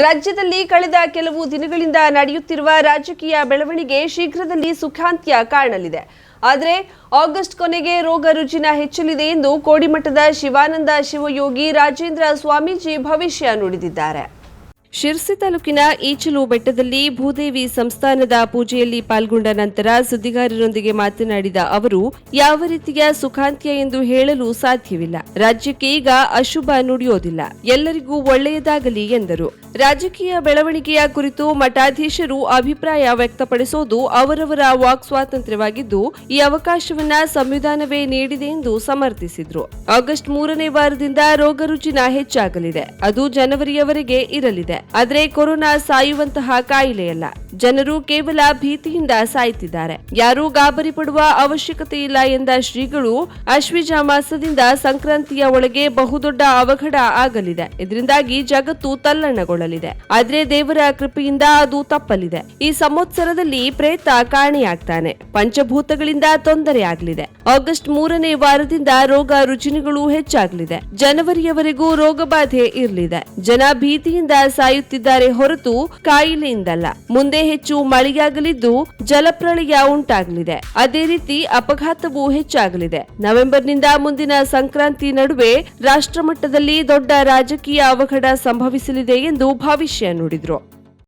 ರಾಜ್ಯದಲ್ಲಿ ಕಳೆದ ಕೆಲವು ದಿನಗಳಿಂದ ನಡೆಯುತ್ತಿರುವ ರಾಜಕೀಯ ಬೆಳವಣಿಗೆ ಶೀಘ್ರದಲ್ಲಿ ಸುಖಾಂತ್ಯ ಕಾಣಲಿದೆ. ಆದರೆ ಆಗಸ್ಟ್ ಕೊನೆಗೆ ರೋಗ ರುಜಿನ ಹೆಚ್ಚಲಿದೆ ಎಂದು ಕೋಡಿಮಠದ ಶಿವಾನಂದ ಶಿವಯೋಗಿ ರಾಜೇಂದ್ರ ಸ್ವಾಮೀಜಿ ಭವಿಷ್ಯ ನುಡಿದಿದ್ದಾರೆ. ಶಿರ್ಸಿ ತಾಲೂಕಿನ ಈಚಲು ಬೆಟ್ಟದಲ್ಲಿ ಭೂದೇವಿ ಸಂಸ್ಥಾನದ ಪೂಜೆಯಲ್ಲಿ ಪಾಲ್ಗೊಂಡ ನಂತರ ಸುದ್ದಿಗಾರರೊಂದಿಗೆ ಮಾತನಾಡಿದ ಅವರು, ಯಾವ ರೀತಿಯ ಸುಖಾಂತ್ಯ ಎಂದು ಹೇಳಲು ಸಾಧ್ಯವಿಲ್ಲ. ರಾಜ್ಯಕ್ಕೆ ಈಗ ಅಶುಭ ನುಡಿಯೋದಿಲ್ಲ. ಎಲ್ಲರಿಗೂ ಒಳ್ಳೆಯದಾಗಲಿ ಎಂದರು. ರಾಜಕೀಯ ಬೆಳವಣಿಗೆಯ ಕುರಿತು ಮಠಾಧೀಶರು ಅಭಿಪ್ರಾಯ ವ್ಯಕ್ತಪಡಿಸೋದು ಅವರವರ ವಾಕ್ ಸ್ವಾತಂತ್ರ್ಯವಾಗಿದ್ದು, ಈ ಅವಕಾಶವನ್ನ ಸಂವಿಧಾನವೇ ನೀಡಿದೆ ಎಂದು ಸಮರ್ಥಿಸಿದ್ರು. ಆಗಸ್ಟ್ ಮೂರನೇ ವಾರದಿಂದ ರೋಗ ರುಜಿನ ಹೆಚ್ಚಾಗಲಿದೆ. ಅದು ಜನವರಿಯವರೆಗೆ ಇರಲಿದೆ. ಆದರೆ ಕೊರೋನಾ ಸಾಯುವಂತಹ ಕಾಯಿಲೆಯಲ್ಲ. ಜನರು ಕೇವಲ ಭೀತಿಯಿಂದ ಸಾಯ್ತಿದ್ದಾರೆ. ಯಾರೂ ಗಾಬರಿ ಪಡುವ ಅವಶ್ಯಕತೆ ಇಲ್ಲ ಎಂದ ಶ್ರೀಗಳು ಅಶ್ವಿಜ ಮಾಸದಿಂದ ಸಂಕ್ರಾಂತಿಯ ಒಳಗೆ ಬಹುದೊಡ್ಡ ಅವಘಡ ಆಗಲಿದೆ. ಇದರಿಂದಾಗಿ ಜಗತ್ತು ತಲ್ಲಣಗೊಳ್ಳಲಿದೆ. ಆದ್ರೆ ದೇವರ ಕೃಪೆಯಿಂದ ಅದು ತಪ್ಪಲಿದೆ. ಈ ಸಂವತ್ಸರದಲ್ಲಿ ಪ್ರೇತ ಕಾಣೆಯಾಗ್ತಾನೆ. ಪಂಚಭೂತಗಳಿಂದ ತೊಂದರೆ ಆಗಲಿದೆ. ಆಗಸ್ಟ್ ಮೂರನೇ ವಾರದಿಂದ ರೋಗ ರುಜಿನಗಳು ಹೆಚ್ಚಾಗಲಿದೆ. ಜನವರಿಯವರೆಗೂ ರೋಗ ಬಾಧೆ ಇರಲಿದೆ. ಜನ ಭೀತಿಯಿಂದ ಸಾಯುತ್ತಿದ್ದಾರೆ ಹೊರತು ಕಾಯಿಲೆಯಿಂದಲ್ಲ. ಮುಂದೆ ಹೆಚ್ಚು ಮಳೆಯಾಗಲಿದ್ದು ಜಲಪ್ರಳಯ ಉಂಟಾಗಲಿದೆ. ಅದೇ ರೀತಿ ಅಪಘಾತವೂ ಹೆಚ್ಚಾಗಲಿದೆ. ನವೆಂಬರ್ನಿಂದ ಮುಂದಿನ ಸಂಕ್ರಾಂತಿ ನಡುವೆ ರಾಷ್ಟ್ರಮಟ್ಟದಲ್ಲಿ ದೊಡ್ಡ ರಾಜಕೀಯ ಅವಘಡ ಸಂಭವಿಸಲಿದೆ ಎಂದು ಭವಿಷ್ಯ ನುಡಿದ್ರು.